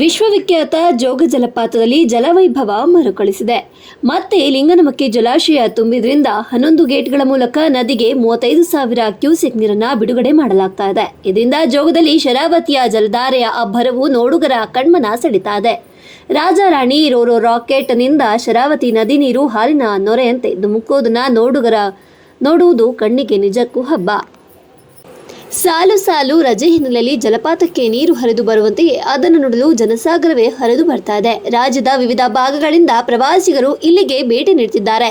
ವಿಶ್ವವಿಖ್ಯಾತ ಜೋಗ ಜಲಪಾತದಲ್ಲಿ ಜಲವೈಭವ ಮರುಕಳಿಸಿದೆ. ಮತ್ತೆ ಲಿಂಗನಮಕ್ಕಿ ಜಲಾಶಯ ತುಂಬಿದ್ರಿಂದ ಹನ್ನೊಂದು ಗೇಟ್ಗಳ ಮೂಲಕ ನದಿಗೆ ಮೂವತ್ತೈದು ಸಾವಿರ ಕ್ಯೂಸೆಕ್ ನೀರನ್ನು ಬಿಡುಗಡೆ ಮಾಡಲಾಗ್ತಾ ಇದೆ. ಇದರಿಂದ ಜೋಗದಲ್ಲಿ ಶರಾವತಿಯ ಜಲಧಾರೆಯ ಅಬ್ಬರವು ನೋಡುಗರ ಕಣ್ಮನ ಸೆಳಿತಾ ಇದೆ ರಾಜಾರಾಣಿ ರೋರೋ ರಾಕೆಟ್ನಿಂದ ಶರಾವತಿ ನದಿ ನೀರು ಹಾಲಿನ ನೊರೆಯಂತೆ ಧುಮುಕೋದನ್ನ ನೋಡುಗರ, ನೋಡುವುದು ಕಣ್ಣಿಗೆ ನಿಜಕ್ಕೂ ಹಬ್ಬ. ಸಾಲು ಸಾಲು ರಜೆ ಹಿನ್ನೆಲೆಯಲ್ಲಿ ಜಲಪಾತಕ್ಕೆ ನೀರು ಹರಿದು ಬರುವಂತೆಯೇ ಅದನ್ನು ನೋಡಲು ಜನಸಾಗರವೇ ಹರಿದು ಬರ್ತಾ ಇದೆ. ರಾಜ್ಯದ ವಿವಿಧ ಭಾಗಗಳಿಂದ ಪ್ರವಾಸಿಗರು ಇಲ್ಲಿಗೆ ಭೇಟಿ ನೀಡುತ್ತಿದ್ದಾರೆ.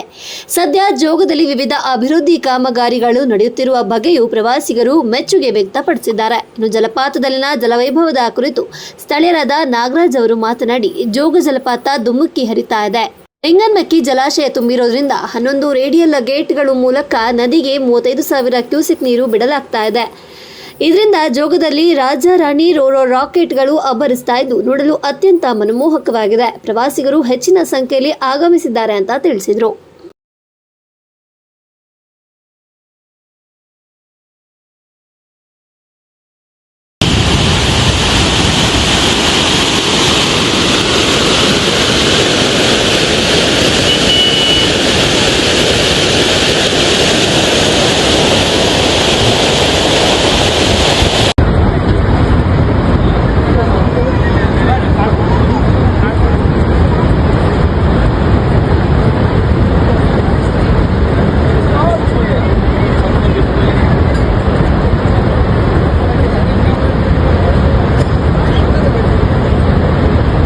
ಸದ್ಯ ಜೋಗದಲ್ಲಿ ವಿವಿಧ ಅಭಿವೃದ್ಧಿ ಕಾಮಗಾರಿಗಳು ನಡೆಯುತ್ತಿರುವ ಬಗ್ಗೆಯೂ ಪ್ರವಾಸಿಗರು ಮೆಚ್ಚುಗೆ ವ್ಯಕ್ತಪಡಿಸಿದ್ದಾರೆ. ಇನ್ನು ಜಲಪಾತದಲ್ಲಿನ ಜಲವೈಭವದ ಕುರಿತು ಸ್ಥಳೀಯರಾದ ನಾಗರಾಜ್ ಅವರು ಮಾತನಾಡಿ, ಜೋಗ ಜಲಪಾತ ದುಮ್ಮುಕ್ಕಿ ಹರಿತಾ ಇದೆ. ಲಿಂಗನ್ಮಕ್ಕಿ ಜಲಾಶಯ ತುಂಬಿರೋದ್ರಿಂದ ಹನ್ನೊಂದು ರೇಡಿಯಲ್ ಗೇಟ್ಗಳು ಮೂಲಕ ನದಿಗೆ ಮೂವತ್ತೈದು ಸಾವಿರ ಕ್ಯೂಸೆಕ್ ನೀರು ಬಿಡಲಾಗ್ತಾ ಇದೆ. ಇದರಿಂದ ಜೋಗದಲ್ಲಿ ರಾಜ ರಾಣಿ ರೋರೋ ರಾಕೆಟ್ಗಳು ಅಬ್ಬರಿಸ್ತಾ ಇದ್ದು ನೋಡಲು ಅತ್ಯಂತ ಮನಮೋಹಕವಾಗಿದೆ. ಪ್ರವಾಸಿಗರು ಹೆಚ್ಚಿನ ಸಂಖ್ಯೆಯಲ್ಲಿ ಆಗಮಿಸಿದ್ದಾರೆ ಅಂತ ತಿಳಿಸಿದರು.